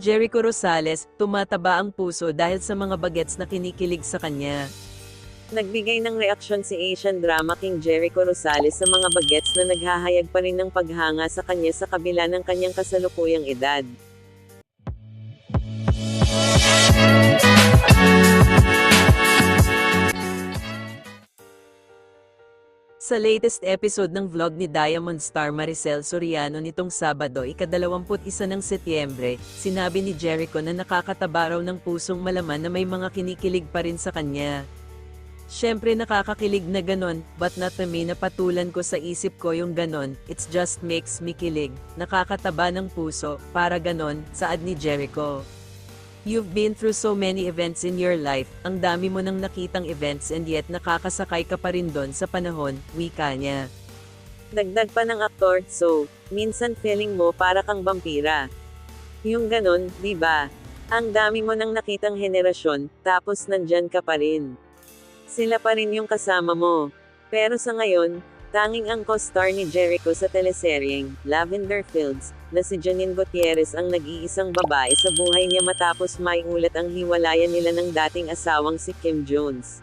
Jericho Rosales, tumataba ang puso dahil sa mga bagets na kinikilig sa kanya. Nagbigay ng reaksyon si Asian drama king Jericho Rosales sa mga bagets na naghahayag pa rin ng paghanga sa kanya sa kabila ng kanyang kasalukuyang edad. Sa latest episode ng vlog ni Diamond Star Maricel Soriano nitong Sabado, ikadalawamput isa ng Setyembre, sinabi ni Jericho na nakakataba raw ng pusong malaman na may mga kinikilig pa rin sa kanya. Siyempre nakakakilig na ganon, but not na may napatulan ko sa isip ko yung ganon, it's just makes me kilig, nakakataba ng puso, para ganon, saad ni Jericho. You've been through so many events in your life, ang dami mo nang nakitang events and yet nakakasakay ka pa rin doon sa panahon, wika niya. Dagdag pa ng aktor, so, minsan feeling mo para kang vampira. Yung ganon, di ba? Ang dami mo nang nakitang henerasyon, tapos nandyan ka pa rin. Sila pa rin yung kasama mo. Pero sa ngayon, tanging ang co-star ni Jericho sa teleseryeng, Lavender Fields, na si Janine Gutierrez ang nag-iisang babae sa buhay niya matapos maiulat ang hiwalayan nila ng dating asawang si Kim Jones.